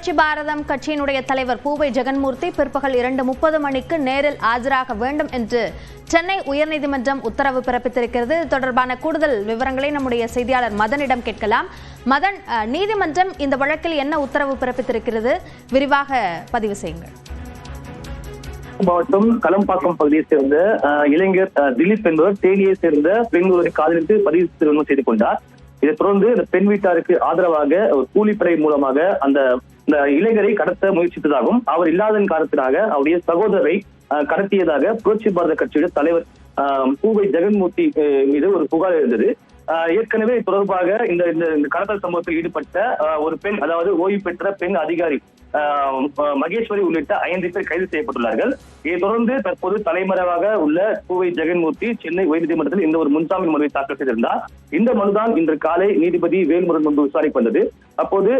புரட்சி பாரதம் கட்சியினுடைய தலைவர் பூவை ஜெகன்மூர்த்தி பிற்பகல் இரண்டு முப்பது மணிக்கு நேரில் ஆஜராக வேண்டும் என்று சென்னை உயர்நீதிமன்றம் உத்தரவு பிறப்பித்திருக்கிறது. இது தொடர்பான கூடுதல் விவரங்களை நம்முடைய செய்தியாளர் மதனிடம் கேட்கலாம். மதன் நீதிமன்றம் இந்த வழக்கில் என்ன உத்தரவு பிறப்பித்திருக்கிறது? விரிவாக பதிவு செய்யுங்கள். மாவட்டம் களம்பாக்கம் பகுதியை சேர்ந்த இளைஞர் திலீப் என்பவர் தேனியை சேர்ந்த பெண் ஒருவரை காதலித்து பதிவு திருமணம் செய்து கொண்டார். இதை தொடர்ந்து இந்த பெண் வீட்டாருக்கு ஆதரவாக ஒரு கூலிப்படை மூலமாக அந்த இந்த இளைஞரை கடத்த முயற்சித்ததாகவும் அவர் இல்லாதன் காரணத்தினாக அவருடைய சகோதரரை கடத்தியதாக புரட்சி பாரத கட்சியுடைய தலைவர் பூவை ஜெகன்மூர்த்தி மீது ஒரு புகார் இருந்தது ஏற்கனவே தொடர்பாக இந்த இந்த இந்த கடத்தல் சம்பவத்தில் ஈடுபட்ட ஒரு பெண் அதாவது ஓய்வு பெற்ற பெண் அதிகாரி மகேஸ்வரி உள்ளிட்ட ஐந்து பேர் கைது செய்யப்பட்டுள்ளார்கள். இதைத் தொடர்ந்து தற்போது தலைமறைவாக உள்ள பூவை ஜெகன்மூர்த்தி சென்னை உயர்நீதிமன்றத்தில் இந்த ஒரு முன்ஜாமீன் மனுவை தாக்கல் செய்திருந்தார். இந்த மனுதான் இன்று காலை நீதிபதி வேல்முருகன் முன்பு விசாரிக்கு வந்தது. அப்போது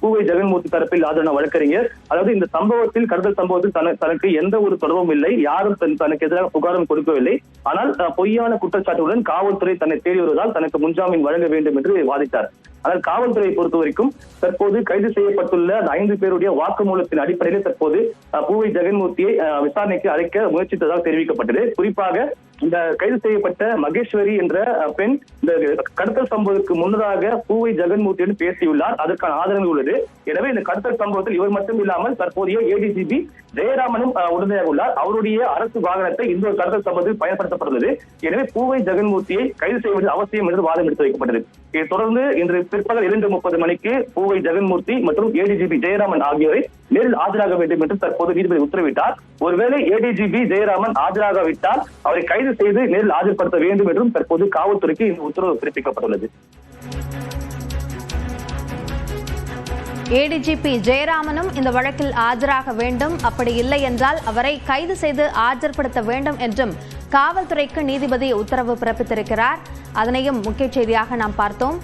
பூவை ஜெகன்மூர்த்தி தரப்பில் ஆஜரான வழக்கறிஞர் அதாவது இந்த சம்பவத்தில் கடத்தல் சம்பவத்தில் தனக்கு எந்த ஒரு தொடர்பும் இல்லை யாரும் தன்- தனக்கு எதிராக புகாரும் கொடுக்கவில்லை. ஆனால் பொய்யான குற்றச்சாட்டுடன் காவல்துறை தன்னை தேடி வருவதால் தனக்கு முன்ஜாமீன் வழங்க வேண்டும் என்று வாதிட்டார். ஆனால் காவல்துறையை பொறுத்த வரைக்கும் தற்போது கைது செய்யப்பட்டுள்ள அந்த ஐந்து பேருடைய வாக்குமூலத்தின் அடிப்படையில் தற்போது பூவை ஜெகன்மூர்த்தியை அஹ், விசாரணைக்கு அழைக்க முயற்சித்ததாக தெரிவிக்கப்பட்டது. குறிப்பாக இந்த கைது செய்யப்பட்ட மகேஸ்வரி என்ற பெண் இந்த கடத்தல் சம்பவத்துக்கு முன்னதாக பூவை ஜெகன்மூர்த்தியுடன் பேசியுள்ளார். அதற்கான ஆதரவு உள்ளது. எனவே இந்த கடத்தல் சம்பவத்தில் இவர் மட்டும் இல்லாமல் தற்போதைய ஏடிஜிபி ஜெயராமனும் உடனடியாக உள்ளார். அவருடைய அரசு வாகனத்தை இந்த ஒரு கடத்தல் சம்பவத்தில் பயன்படுத்தப்பட்டுள்ளது. எனவே பூவை ஜெகன்மூர்த்தியை கைது செய்வது அவசியம் என்று வாதம் எடுத்து வைக்கப்பட்டது. இதைத் தொடர்ந்து இன்று பிற்பகல் இரண்டு முப்பது மணிக்கு பூவை ஜெகன்மூர்த்தி மற்றும் ஏடிஜிபி ஜெயராமன் ஆகியோரை நேரில் ஆஜராக வேண்டும் என்று தற்போது நீதிபதி உத்தரவிட்டார். ஒருவேளை ஏடிஜிபி ஜெயராமன் ஆஜராக விட்டால் அவரை கைது செய்து நேரில் ஆஜர்படுத்த வேண்டும் என்றும் தற்போது காவல்துறைக்கு இந்த உத்தரவு பிறப்பிக்கப்பட்டுள்ளது. ஏடிஜிபி ஜெயராமனும் இந்த வழக்கில் ஆஜராக வேண்டும். அப்படி இல்லை என்றால் அவரை கைது செய்து ஆஜர்படுத்த வேண்டும் என்றும் காவல்துறைக்கு நீதிபதி உத்தரவு பிறப்பித்திருக்கிறார். அதனையும் முக்கிய செய்தியாக நாம் பார்த்தோம்.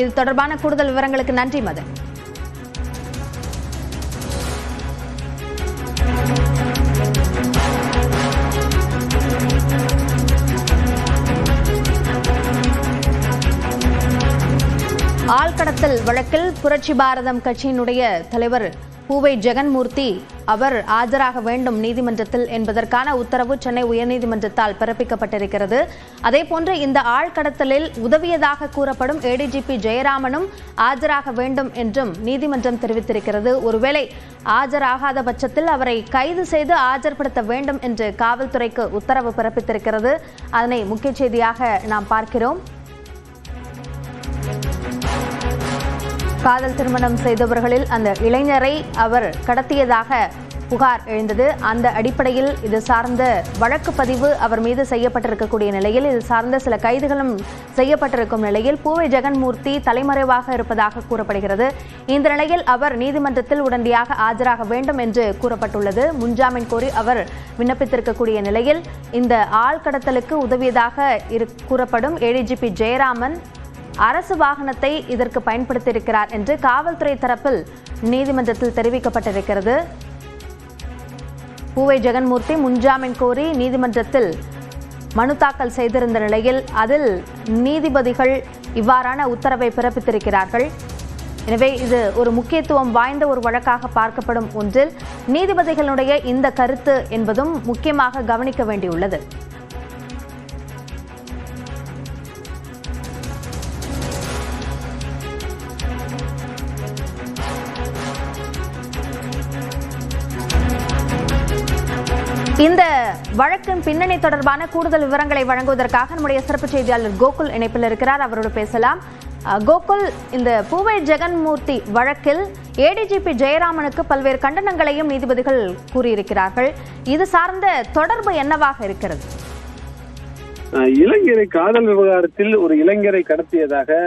இது தொடர்பான கூடுதல் விவரங்களுக்கு நன்றி மதன். ஆள்கடத்தல் வழக்கில் புரட்சி பாரதம் கட்சியினுடைய தலைவர் பூவை ஜெகன்மூர்த்தி அவர் ஆஜராக வேண்டும் நீதிமன்றத்தில் என்பதற்கான உத்தரவு சென்னை உயர்நீதிமன்றத்தால் பிறப்பிக்கப்பட்டிருக்கிறது. அதேபோன்று இந்த ஆழ்கடத்தலில் உதவியதாக கூறப்படும் ஏடிஜிபி ஜெயராமனும் ஆஜராக வேண்டும் என்றும் நீதிமன்றம் தெரிவித்திருக்கிறது. ஒருவேளை ஆஜராகாத பட்சத்தில் அவரை கைது செய்து ஆஜர்படுத்த வேண்டும் என்று காவல்துறைக்கு உத்தரவு பிறப்பித்திருக்கிறது. அதனை முக்கிய செய்தியாக நாம் பார்க்கிறோம். காதல் திருமணம் செய்தவர்களில் அந்த இளைஞரை அவர் கடத்தியதாக புகார் எழுந்தது. அந்த அடிப்படையில் இது சார்ந்த வழக்கு பதிவு அவர் மீது செய்யப்பட்டிருக்கக்கூடிய நிலையில் இது சார்ந்த சில கைதுகளும் செய்யப்பட்டிருக்கும் நிலையில் பூவை ஜெகன்மூர்த்தி தலைமறைவாக இருப்பதாக கூறப்படுகிறது. இந்த நிலையில் அவர் நீதிமன்றத்தில் உடனடியாக ஆஜராக வேண்டும் என்று கூறப்பட்டுள்ளது. முன்ஜாமீன் கோரி அவர் விண்ணப்பித்திருக்கக்கூடிய நிலையில் இந்த ஆள் கடத்தலுக்கு உதவியதாக கூறப்படும் ஏடிஜிபி ஜெயராமன் அரசு வாகனத்தை இதற்கு பயன்படுத்தியிருக்கிறார் என்று காவல்துறை தரப்பில் நீதிமன்றத்தில் தெரிவிக்கப்பட்டிருக்கிறது. பூவை ஜெகன்மூர்த்தி முன்ஜாமீன் கோரி நீதிமன்றத்தில் மனு தாக்கல் செய்திருந்த நிலையில் அதில் நீதிபதிகள் இவ்வாறான உத்தரவை பிறப்பித்திருக்கிறார்கள். எனவே இது ஒரு முக்கியத்துவம் வாய்ந்த ஒரு வழக்காக பார்க்கப்படும் ஒன்றில் நீதிபதிகளுடைய இந்த கருத்து என்பதும் முக்கியமாக கவனிக்க வேண்டியுள்ளது. இந்த வழக்கின் பின்னணி தொடர்பான கூடுதல் விவரங்களை வழங்குவதற்காக நம்முடைய சிறப்பு செய்தியாளர் கோகுல் இணைப்பில் இருக்கிறார். அவரோடு பேசலாம். கோகுல் இந்த பூவை ஜெகன்மூர்த்தி வழக்கில் ஏடிஜிபி ஜெயராமனுக்கு பல்வேறு கண்டனங்களையும் நீதிபதிகள் கூறியிருக்கிறார்கள். இது சார்ந்த தொடர்பு என்னவாக இருக்கிறது? இளைஞரை காதல் விவகாரத்தில் ஒரு இளைஞரை கடத்தியதாக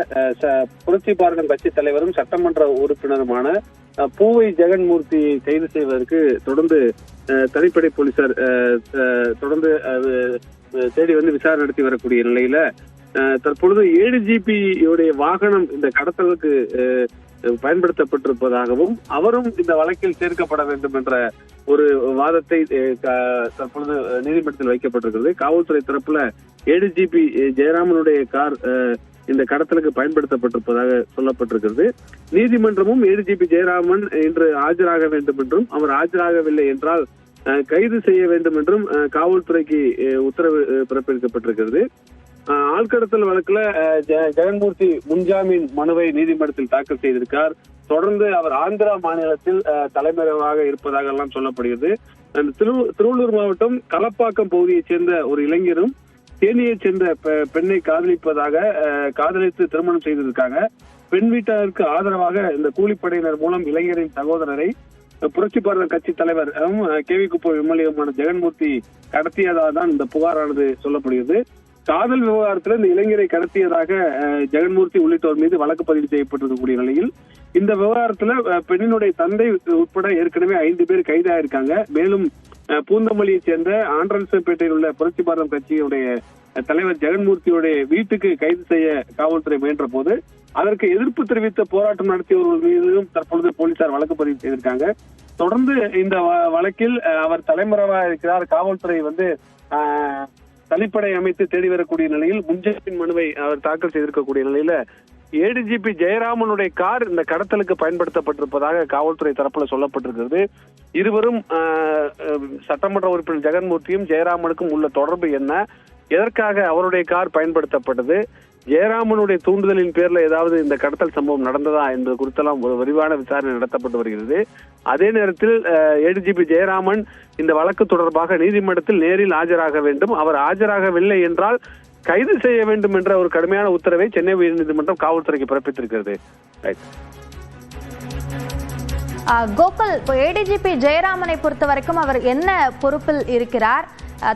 புரட்சி பாரதம் கட்சி தலைவரும் சட்டமன்ற உறுப்பினருமான பூவை ஜெகன்மூர்த்தியை கைது செய்வதற்கு தொடர்ந்து தனிப்படை போலீசார் அஹ், தொடர்ந்து தேடி வந்து விசாரணை நடத்தி வரக்கூடிய நிலையில அஹ், தற்பொழுது ஏழு ஜிபியுடைய வாகனம் இந்த கடத்தலுக்கு அஹ், பயன்படுத்தப்பட்டிருப்பதாகவும் அவரும் இந்த வழக்கில் சேர்க்கப்பட வேண்டும் என்ற ஒரு வாதத்தை தற்பொழுது நீதிமன்றத்தில் வைக்கப்பட்டிருக்கிறது. காவல்துறை தரப்புல ஜிபி ஜெயராமனுடைய கார் அஹ், இந்த கடத்தலுக்கு பயன்படுத்தப்பட்டிருப்பதாக சொல்லப்பட்டிருக்கிறது. நீதிமன்றமும் ஏடிஜிபி ஜெயராமன் இன்று ஆஜராக வேண்டும் என்றும் அவர் ஆஜராகவில்லை என்றால் அஹ், கைது செய்ய வேண்டும் என்றும் காவல்துறைக்கு உத்தரவு பிறப்பிக்கப்பட்டிருக்கிறது. ஆழ்கடத்தல் ஆள்கடத்தல் வழக்குல ஜெகன்மூர்த்தி முன்ஜாமீன் மனுவை நீதிமன்றத்தில் தாக்கல் செய்திருக்கார். தொடர்ந்து அவர் ஆந்திரா மாநிலத்தில் தலைமறைவாக இருப்பதாக எல்லாம் சொல்லப்படுகிறது. திரு- திருவள்ளூர் மாவட்டம் களப்பாக்கம் பகுதியைச் சேர்ந்த ஒரு இளைஞரும் தேனியைச் சேர்ந்த பெண்ணை காதலிப்பதாக காதலித்து திருமணம் செய்திருக்காங்க பெண் வீட்டாருக்கு ஆதரவாக இந்த கூலிப்படையினர் மூலம் இளைஞரின் சகோதரரை அஹ், புரட்சி பாரத கட்சி தலைவர் கேவி குப்பம் விமலியமான ஜெகன்மூர்த்தி கடத்தியதாக தான் இந்த புகாரானது சொல்லப்படுகிறது. காதல் விவகாரத்தில் இந்த இளைஞரை கடத்தியதாக ஜெகன்மூர்த்தி உள்ளிட்டோர் மீது வழக்கு பதிவு செய்யப்பட்டிருக்கக்கூடிய நிலையில் இந்த விவகாரத்துல பெண்ணினுடைய தந்தை உட்பட ஏற்கனவே ஐந்து பேர் கைதாயிருக்காங்க. மேலும் பூந்தமல்லியை சேர்ந்த ஆண்டரன்சப்பேட்டையில் உள்ள புரட்சி பாரதம் கட்சியுடைய தலைவர் ஜெகன்மூர்த்தியுடைய வீட்டுக்கு கைது செய்ய காவல்துறை முயன்ற போது அதற்கு எதிர்ப்பு தெரிவித்த போராட்டம் நடத்தியவர்கள் மீதும் தற்பொழுது போலீசார் வழக்கு பதிவு செய்திருக்காங்க. தொடர்ந்து இந்த வ- வழக்கில் அஹ், அவர் தலைமறைவாக இருக்கிறார். காவல்துறை வந்து தனிப்படை அமைத்து தேடி வரக்கூடிய நிலையில் முன்ஜாமீன் மனுவை அவர் தாக்கல் செய்திருக்கக்கூடிய நிலையில ஏடிஜிபி ஜெயராமனுடைய கார் இந்த கடத்தலுக்கு பயன்படுத்தப்பட்டிருப்பதாக காவல்துறை தரப்புல சொல்லப்பட்டிருக்கிறது. இருவரும் சட்டமன்ற உறுப்பினர் ஜெகன்மூர்த்தியும் ஜெயராமனுக்கும் உள்ள தொடர்பு என்ன? எதற்காக அவருடைய கார் பயன்படுத்தப்பட்டது? ஜெயராமனுடைய தூண்டுதலின் பேர்ல ஏதாவது இந்த கடத்தல் சம்பவம் நடந்ததா என்பது குறித்தெல்லாம் ஒரு விரிவான விசாரணை நடத்தப்பட்டு வருகிறது. அதே நேரத்தில் ஏடிஜிபி ஜெயராமன் இந்த வழக்கு தொடர்பாக நீதிமன்றத்தில் நேரில் ஆஜராக வேண்டும். அவர் ஆஜராகவில்லை என்றால் கைது செய்ய வேண்டும் என்ற ஒரு கடுமையான உத்தரவை சென்னை உயர்நீதிமன்றம் காவல்துறைக்கு பிறப்பித்திருக்கிறது. Right. கோகுல் இப்போ ஏடிஜிபி ஜெயராமனை பொறுத்த வரைக்கும் அவர் என்ன பொறுப்பில் இருக்கிறார்?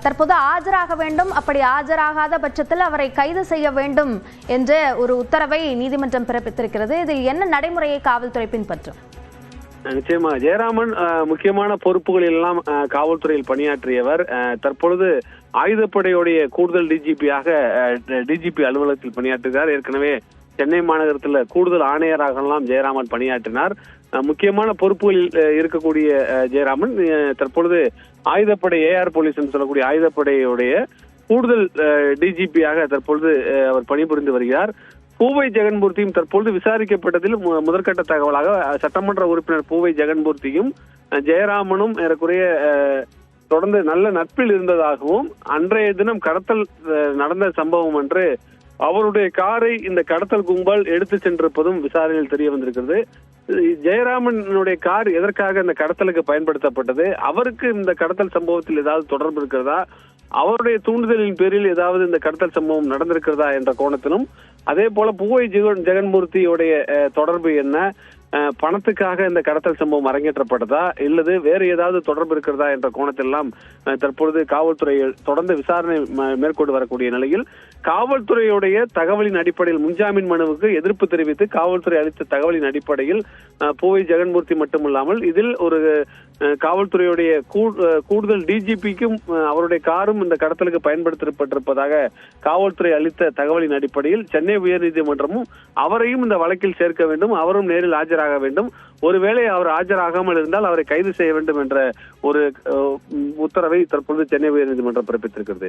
தற்போது ஆஜராக வேண்டும். அப்படி ஆஜராகாத பட்சத்தில் அவரை கைது செய்ய வேண்டும் என்ற ஒரு உத்தரவை நீதிமன்றம் பிறப்பித்திருக்கிறது. இதில் என்ன நடைமுறையை காவல்துறை பின்பற்றும்? நிச்சயமா. ஜெயராமன் முக்கியமான பொறுப்புகள் எல்லாம் காவல்துறையில் பணியாற்றியவர். தற்பொழுது ஆயுதப்படையுடைய கூடுதல் டிஜிபியாக டிஜிபி அலுவலகத்தில் பணியாற்றுகிறார். ஏற்கனவே சென்னை மாநகரத்தில் கூடுதல் ஆணையராக எல்லாம் ஜெயராமன் பணியாற்றினார். முக்கியமான பொறுப்புகளில் இருக்கக்கூடிய ஜெயராமன் தற்பொழுது ஆயுதப்படை ஏஆர் போலீஸ் என்று சொல்லக்கூடிய ஆயுதப்படையுடைய கூடுதல் டிஜிபியாக தற்பொழுது அவர் பணிபுரிந்து வருகிறார். பூவை ஜெகன்மூர்த்தியும் தற்பொழுது விசாரிக்கப்பட்டதில் முதற்கட்ட தகவலாக சட்டமன்ற உறுப்பினர் பூவை ஜெகன்மூர்த்தியும் ஜெயராமனும் ஏறக்குறைய தொடர்ந்து நல்ல நட்பில் இருந்ததாகவும் அன்றைய தினம் கடத்தல் நடந்த சம்பவம் என்று அவருடைய காரை இந்த கடத்தல் கும்பல் எடுத்து சென்றிருப்பதும் விசாரணையில் தெரிய வந்திருக்கிறது. ஜெயராமனுடைய கார் எதற்காக இந்த கடத்தலுக்கு பயன்படுத்தப்பட்டது? அவருக்கு இந்த கடத்தல் சம்பவத்தில் ஏதாவது தொடர்பு இருக்கிறதா? அவருடைய தூண்டுதலின் பேரில் ஏதாவது இந்த கடத்தல் சம்பவம் நடந்திருக்கிறதா என்ற கோணத்திலும் அதே போல புகை ஜெகன் ஜெகன்மூர்த்தியுடைய தொடர்பு என்ன? பணத்துக்காக இந்த கடத்தல் சம்பவம் அரங்கேற்றப்பட்டதா? இல்லது வேறு ஏதாவது தொடர்பு இருக்கிறதா என்ற கோணத்திலெல்லாம் தற்பொழுது காவல்துறை தொடர்ந்து விசாரணை மேற்கொண்டு வரக்கூடிய நிலையில் காவல்துறையுடைய தகவலின் அடிப்படையில் முன்ஜாமீன் மனுவுக்கு எதிர்ப்பு தெரிவித்து காவல்துறை அளித்த தகவலின் அடிப்படையில் பூவை ஜெகன்மூர்த்தி மட்டுமில்லாமல் இதில் ஒரு காவல்துறையுடைய கூடுதல் டிஜிபிக்கும் அவருடைய காரும் இந்த கடத்தலுக்கு பயன்படுத்தப்பட்டிருப்பதாக காவல்துறை அளித்த தகவலின் அடிப்படையில் சென்னை உயர்நீதிமன்றமும் அவரையும் இந்த வழக்கில் சேர்க்க வேண்டும். அவரும் நேரில் ஆஜராக வேண்டும். ஒருவேளை அவர் ஆஜராகாமல் இருந்தால் அவரை கைது செய்ய வேண்டும் என்ற ஒரு உத்தரவை தற்பொழுது சென்னை உயர்நீதிமன்றம் பிறப்பித்திருக்கிறது.